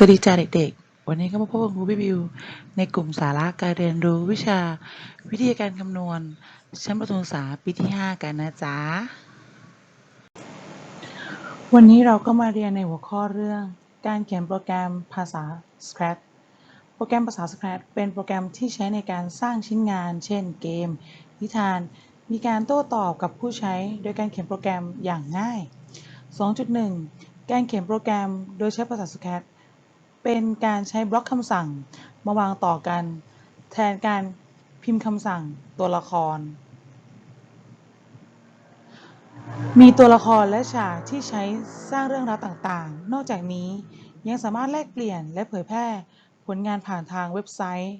สวัสดีจ้าเด็กๆ วันนี้ก็มาพบกับครูพี่บิว ในกลุ่มสาระการเรียนรู้วิชาวิทยาการคำนวณ ชั้นประถมศึกษาปีที่ 5 กันนะจ๊ะ วันนี้เราก็มาเรียนในหัวข้อเรื่อง การเขียนโปรแกรมภาษา Scratch โปรแกรมภาษา Scratch เป็นโปรแกรมที่ใช้ในการสร้างชิ้นงาน เช่นเกม นิทาน มีการโต้ตอบกับผู้ใช้ โดยการเขียนโปรแกรมอย่างง่าย 2.1 การเขียนโปรแกรมโดยใช้ภาษา Scratch เป็นการใช้บล็อกคำสั่งมาวางต่อกัน แทนการพิมพ์คำสั่งตัวละคร มีตัวละครและฉากที่ใช้สร้างเรื่องราวต่างๆ นอกจากนี้ยังสามารถแลกเปลี่ยนและเผยแพร่ผลงานผ่านทางเว็บไซต์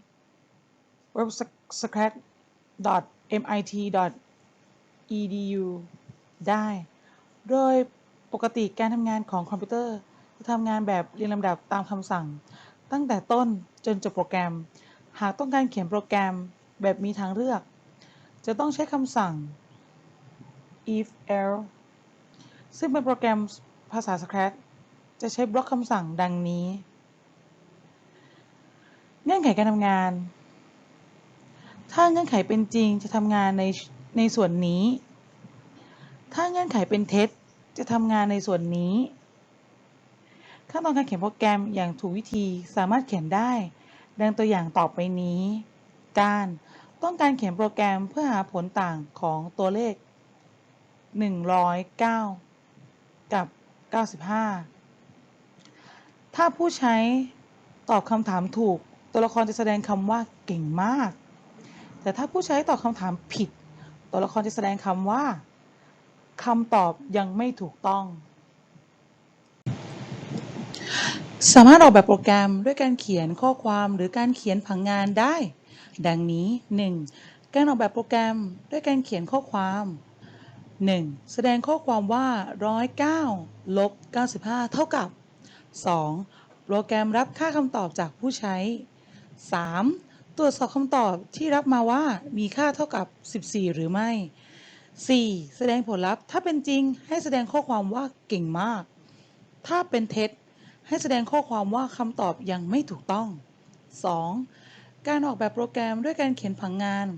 webscratch.mit.edu ได้ โดยปกติการทำงานของคอมพิวเตอร์ ทำงานแบบเรียงลำดับตามคำสั่ง ตั้งแต่ต้นจนจบโปรแกรม หากต้องการเขียนโปรแกรมแบบมีทางเลือก จะต้องใช้คำสั่ง if else ซึ่งเป็นโปรแกรมภาษา Scratch จะใช้บล็อกคำสั่งดังนี้ เงื่อนไขการทำงาน ถ้าเงื่อนไขเป็นจริงจะทำงานในในส่วนนี้ ถ้าเงื่อนไขเป็นเท็จจะทำงานในส่วนนี้ ขั้นตอนการเขียนโปรแกรมอย่างถูกวิธีสามารถเขียนได้ ดังตัวอย่างต่อไปนี้ การต้องการเขียนโปรแกรมเพื่อหาผลต่างของตัวเลข 109 กับ 95 ถ้าผู้ใช้ตอบคำถามถูก ตัวละครจะแสดงคำว่าเก่งมาก แต่ถ้าผู้ใช้ตอบคำถามผิด ตัวละครจะแสดงคำว่าคำตอบยังไม่ถูกต้อง สามารถออกแบบโปรแกรมด้วยการเขียนข้อความหรือการเขียนผังงานได้ ดังนี้ 1. การออกแบบโปรแกรมด้วยการเขียนข้อความ 1. แสดงข้อความว่า 109ลบ95 เท่ากับ 2. โปรแกรมรับค่าคำตอบจากผู้ใช้ 3. ตรวจสอบคำตอบที่รับมาว่ามีค่าเท่ากับ 14 หรือไม่ 4. แสดงผลลัพธ์ถ้าเป็นจริงให้แสดงข้อความว่าเก่งมาก ถ้าเป็นเท็จ ให้แสดงข้อความว่าคำตอบยังไม่ถูกต้อง 2. การออกแบบโปรแกรมด้วยการเขียนผังงาน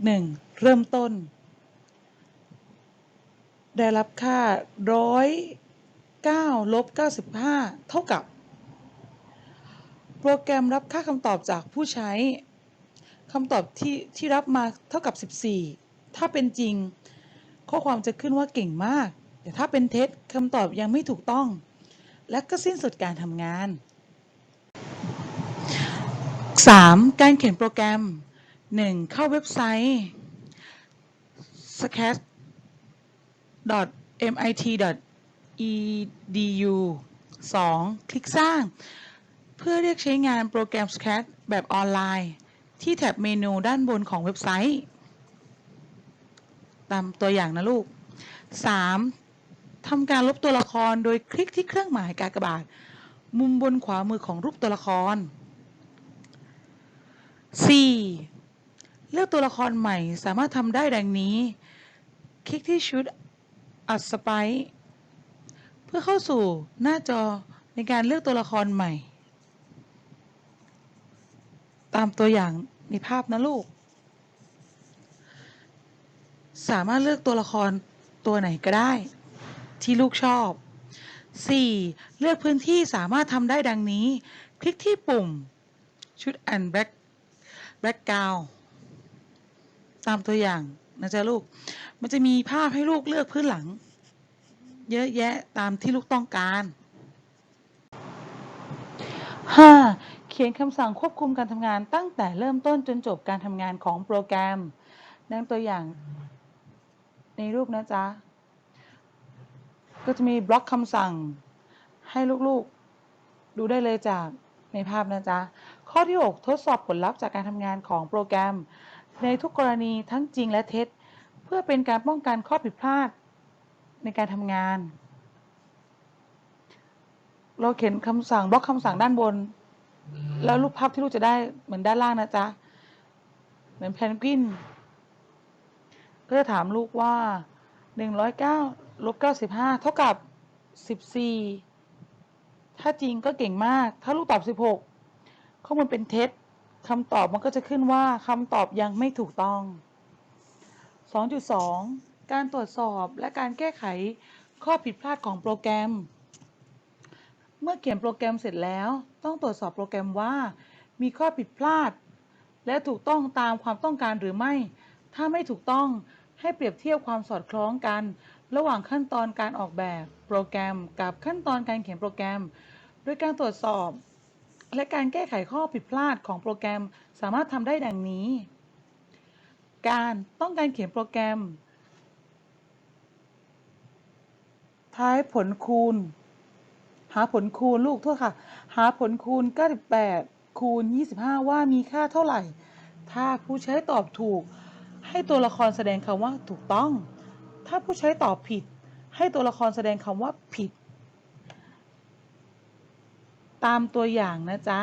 1. เริ่มต้น ได้รับค่า109ลบ95 เท่ากับ โปรแกรมรับค่าคำตอบจากผู้ใช้คำตอบที่ที่รับมาเท่ากับ 14 ถ้าเป็นจริง ข้อความจะขึ้นว่าเก่งมาก แต่ถ้าเป็นเท็จคำตอบยังไม่ถูกต้อง และก็สิ้นสุดการทำงาน 3. การเขียนโปรแกรม 1. เข้าเว็บไซต์ sketch mit.edu 2. คลิกสร้าง เพื่อเรียกใช้งานโปรแกรม Scratch แบบออนไลน์ ที่แท็บเมนูด้านบนของเว็บไซต์ ตามตัวอย่างนะลูก 3. ทำการลบตัวละครโดยคลิกที่เครื่องหมายกากบาท มุมบนขวามือของรูปตัวละคร 4. เลือกตัวละครใหม่สามารถทำได้ดังนี้ คลิกที่ชุดอัดสไปร์เพื่อเข้าสู่หน้าจอในการเลือกตัวละครใหม่ ตามตัวอย่างในภาพนะลูก สามารถเลือกตัวละครตัวไหนก็ได้ ที่ลูกชอบ 4. เลือกพื้นที่สามารถทำได้ดังนี้ คลิกที่ปุ่ม ชุด and back background ตามตัวอย่างนะจ๊ะลูก มันจะมีภาพให้ลูกเลือกพื้นหลัง เยอะแยะตามที่ลูกต้องการ 5. เขียนคำสั่งควบคุมการทำงานตั้งแต่เริ่มต้นจนจบการทำงานของโปรแกรม ดังตัวอย่างในรูปนะจ๊ะ ก็จะมีบล็อกคำสั่งให้ลูกๆ ดูได้เลยจากในภาพนะจ๊ะ ข้อที่ 6 ทดสอบผลลัพธ์จากการทำงานของโปรแกรม ในทุกกรณีทั้งจริงและเท็จ เพื่อเป็นการป้องกันข้อผิดพลาดในการทำงาน เราเขียนคำสั่งบล็อกคำสั่งด้านบน แล้วรูปภาพที่ลูกจะได้เหมือนด้านล่างนะจ๊ะ เหมือนเพนกวินก็จะถามลูกว่า 109 ลบ95เท่ากับ14ถ้าจริงก็เก่งมาก ถ้าลูกตอบ16ข้อมูลเป็นเท็จคำตอบมันก็จะขึ้นว่าคำตอบยังไม่ถูกต้อง 2.2 การตรวจสอบและการแก้ไขข้อผิดพลาดของโปรแกรม เมื่อเขียนโปรแกรมเสร็จแล้ว ต้องตรวจสอบโปรแกรมว่า มีข้อผิดพลาด และถูกต้องตามความต้องการหรือไม่ ถ้าไม่ถูกต้องให้เปรียบเทียบความสอดคล้องกัน ระหว่างขั้นตอนการออกแบบโปรแกรม กับขั้นตอนการเขียนโปรแกรม โดยการตรวจสอบ และการแก้ไขข้อผิดพลาดของโปรแกรมสามารถทำได้ดังนี้ การต้องการเขียนโปรแกรม ท้ายผลคูณ หาผลคูณลูกโทษค่ะ หาผลคูณ 98 คูณ 25 ว่ามีค่าเท่าไหร่ ถ้าผู้ใช้ตอบถูก ให้ตัวละครแสดงคำว่าถูกต้อง ถ้าผู้ใช้ตอบผิด ให้ตัวละครแสดงคำว่าผิด ตามตัวอย่างนะจ๊ะ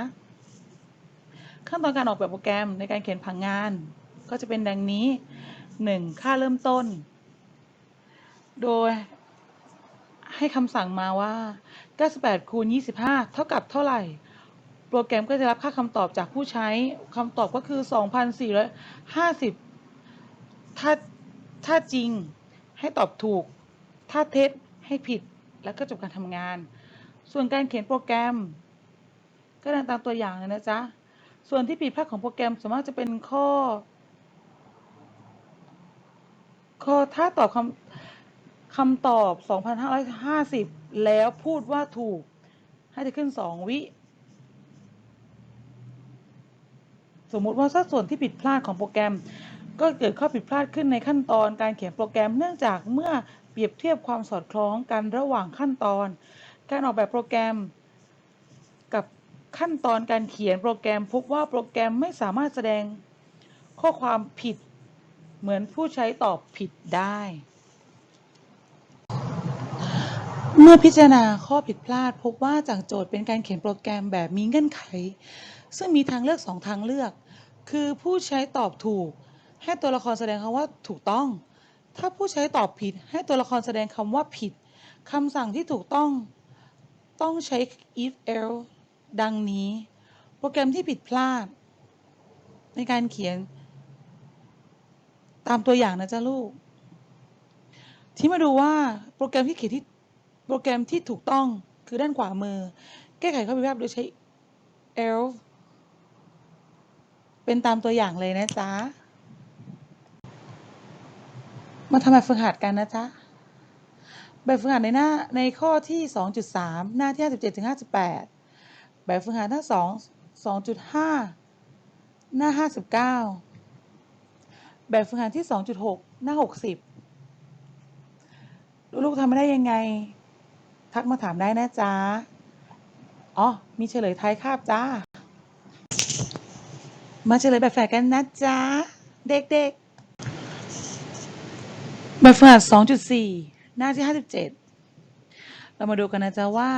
ขั้นตอนการออกแบบโปรแกรมในการเขียนผังงาน ก็จะเป็นดังนี้ 1. ค่าเริ่มต้น โดยให้คำสั่งมาว่า 98คูณ25 เท่ากับเท่าไหร่ โปรแกรมก็จะรับค่าคำตอบจากผู้ใช้คำตอบก็คือ 2,450 ถ้าถ้าจริง ให้ตอบถูก ถ้าเท็จให้ผิดแล้วก็จบการทำงาน ส่วนการเขียนโปรแกรม ก็ดังตามตัวอย่างเลยนะจ๊ะ ส่วนที่ผิดพลาดของโปรแกรมส่วนมากจะเป็นข้อ ข้อถ้าตอบคำคำตอบ 2,550 แล้วพูดว่าถูก ให้จะขึ้น 2 วิ สมมุติว่าสัดส่วนที่ผิดพลาดของโปรแกรม ก็เกิดข้อผิดพลาดขึ้นในขั้นตอนการเขียนโปรแกรมเนื่องจากเมื่อเปรียบเทียบความสอดคล้องกันระหว่างขั้นตอน การออกแบบโปรแกรมกับขั้นตอนการเขียนโปรแกรมพบว่าโปรแกรมไม่สามารถแสดงข้อความผิดเหมือนผู้ใช้ตอบผิดได้ เมื่อพิจารณาข้อผิดพลาด พบว่าจากโจทย์เป็นการเขียนโปรแกรมแบบมีเงื่อนไข ซึ่งมีทางเลือกสองทางเลือก คือผู้ใช้ตอบถูก ให้ตัวละครแสดงคำว่าถูกต้อง ถ้าผู้ใช้ตอบผิด ให้ตัวละครแสดงคำว่าผิดคำสั่งที่ถูกต้อง ต้องใช้ if else ดังนี้ โปรแกรมที่ผิดพลาด ในการเขียน ตามตัวอย่างนะจ๊ะลูก ที่มาดูว่าโปรแกรมที่เขียนที่โปรแกรมที่ถูกต้องคือด้านขวามือ แก้ไขข้อผิดพลาดโดยใช้ else เป็นตามตัวอย่างเลยนะจ๊ะ มาทำแบบฝึกหัดกันนะจ๊ะ แบบฝึกหัดในหน้าในข้อที่ 2.3 หน้าที่ 57ถึง58 แบบฝึกหัดหน้า2 2.5 หน้า 59 แบบฝึกหัดที่ 2.6 หน้า 60 ลูกๆทำไม่ได้ยังไง ทักมาถามได้นะจ๊ะ อ๋อ มีเฉลยท้ายคาบจ้า มาเฉลยแบบแฝดกันนะจ๊ะ เด็กๆ แบบฝึกหัด2.4 หน้าที่ 57 เรามาดูกันนะจ๊ะว่า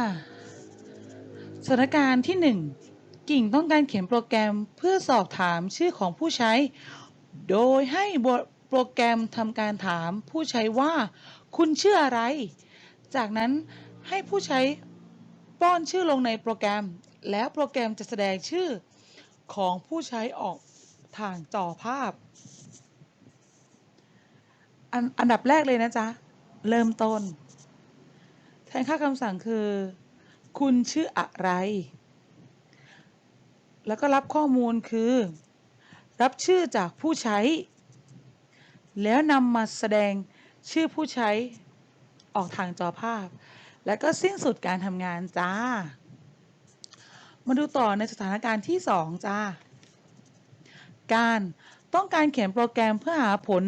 สถานการณ์ที่ 1 กิ่งต้องการเขียนโปรแกรมเพื่อสอบถามชื่อของผู้ใช้ โดยให้โปรแกรมทำการถามผู้ใช้ว่าคุณชื่ออะไร จากนั้นให้ผู้ใช้ป้อนชื่อลงในโปรแกรม แล้วโปรแกรมจะแสดงชื่อของผู้ใช้ออกทางจอภาพ อันอันดับแรกเลยนะจ๊ะ เริ่มต้น แทนค่าคำสั่งคือ คุณชื่ออะไร แล้วก็รับข้อมูลคือ รับชื่อจากผู้ใช้ แล้วนำมาแสดงชื่อผู้ใช้ออกทางจอภาพ แล้วก็สิ้นสุดการทำงานจ้า มาดูต่อในสถานการณ์ที่ 2 จ้า การต้องการเขียนโปรแกรมเพื่อหาผล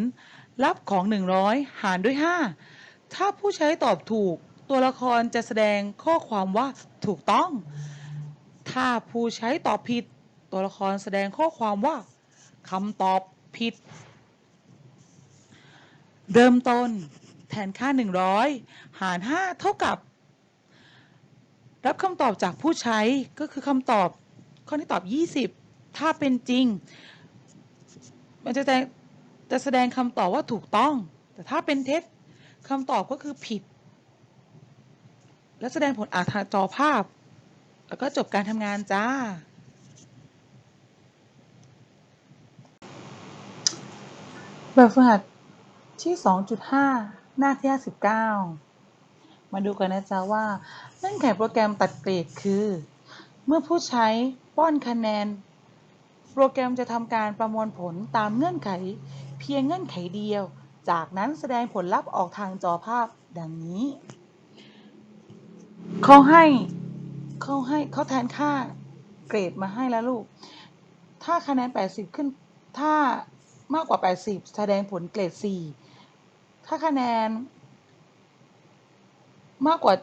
ลัพธ์ของ 100 หารด้วย 5 ถ้าผู้ใช้ตอบถูก ตัวละครจะแสดงข้อความว่าถูกต้อง ถ้าผู้ใช้ตอบผิด ตัวละครแสดงข้อความว่าคำตอบผิด เริ่มต้น แทนค่า 100 หาร 5 เท่ากับ รับคำตอบจากผู้ใช้ก็คือคำตอบข้อที่ตอบ 20 ถ้าเป็นจริง มันจะแสดง จะแสดงคำตอบว่าถูกต้อง แต่ถ้าเป็นเท็จคำตอบก็คือผิด และแสดงผลอาทางจอภาพ แล้วก็จบการทำงานจ้า แบบฝึกหัดที่ 2.5 หน้าที่ 59 มาดูกันนะจ๊ะว่าเงื่อนไขโปรแกรมตัดเกรดคือ เมื่อผู้ใช้ป้อนคะแนน โปรแกรมจะทำการประมวลผลตามเงื่อนไข พียงเงื่อนไขเดียว จากนั้นแสดงผลลัพธ์ออกทางจอภาพดังนี้ เขาให้เขาให้เขาแทนค่าเกรดมาให้แล้วลูก ถ้าคะแนน 80 ขึ้น ถ้ามากกว่า 80 แสดงผลเกรด 4 ถ้าคะแนน มากกว่า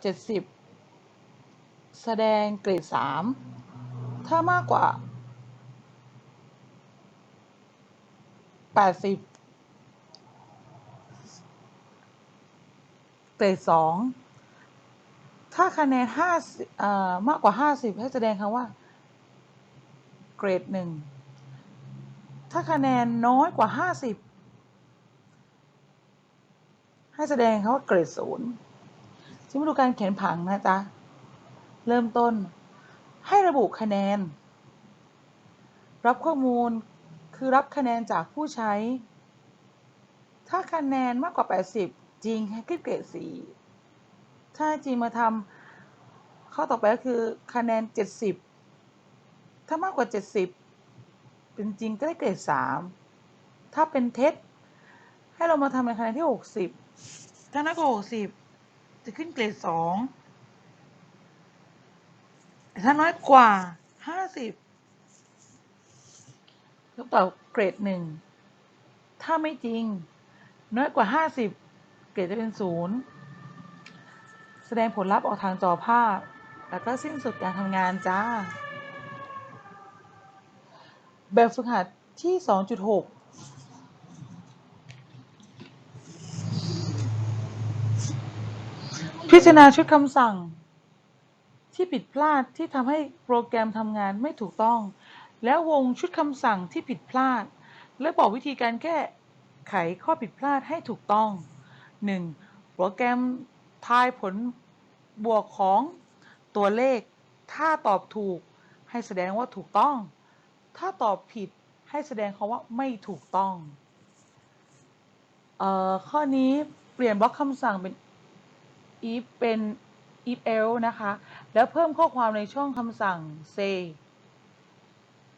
70 แสดงเกรด 3 ถ้ามากกว่า 80 เกรด2ถ้าคะแนน50เมากกว่า50ให้แสดงคำว่า เกรด1ถ้าคะแนนน้อยกว่า50ให้แสดงคำว่าเกรด0ที่มาดูการเขียนผังนะจ๊ะ เริ่มต้น ให้ระบุคะแนน รับข้อมูลคือรับคะแนนจากผู้ใช้ ถ้าคะแนนมากกว่า 80 จริงให้ขึ้นเกรด4ถ้าจริงมาทำข้อต่อไปก็คือคะแนน70ถ้ามากกว่า70เป็นจริงก็ได้เกรด3ถ้าเป็นเท็จให้เรามาทำในคะแนนที่60ถ้าน้อยกว่า60จะขึ้นเกรด2แต่ถ้าน้อยกว่า50ยกต่อเกรด1ถ้าไม่จริง น้อยกว่า50 เกรดจะเป็น0แสดงผลลัพธ์ออกทางจอภาพ แล้วก็สิ้นสุดการทำงานจ้า แบบฝึกหัดที่ 2.6พิจารณาชุดคำสั่ง ที่ผิดพลาดที่ทำให้โปรแกรมทำงานไม่ถูกต้อง แล้ววงชุดคำสั่งที่ผิดพลาด และบอกวิธีการแก้ไขข้อผิดพลาดให้ถูกต้อง 1. โปรแกรมทายผลบวกของตัวเลข ถ้าตอบถูกให้แสดงว่าถูกต้อง ถ้าตอบผิดให้แสดงคำว่าไม่ถูกต้องออข้อนี้เปลี่ยนบล็อกคำสั่งเป็น if เป็น if else นะคะ แล้วเพิ่มข้อความในช่องคำสั่ง say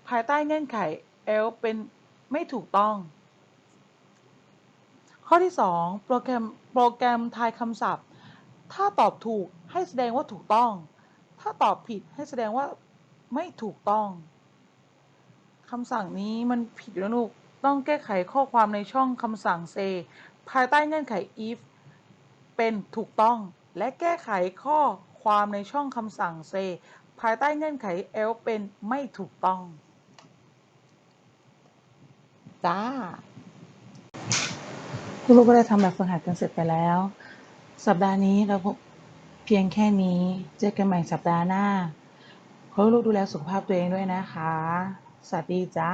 ภายใต้เงื่อนไข else เป็นไม่ถูกต้อง ข้อที่ 2 โปรแกรมโปรแกรมทายคำศัพท์ ถ้าตอบถูกให้แสดงว่าถูกต้อง ถ้าตอบผิดให้แสดงว่าไม่ถูกต้องคำสั่งนี้มันผิดแล้วลูกต้องแก้ไขข้อความในช่องคำสั่ง say ภายใต้เงื่อนไข if เป็นถูกต้อง และแก้ไขข้อความในช่องคำสั่ง say ภายใต้เงื่อนไข else เป็นไม่ถูกต้อง จ้า คุณลูกก็ได้ทำแบบฝึกหัดกันเสร็จไปแล้ว สัปดาห์นี้เราพบเพียงแค่นี้ เจอกันใหม่สัปดาห์หน้า ขอให้ลูกดูแลสุขภาพตัวเองด้วยนะคะ สวัสดีจ้า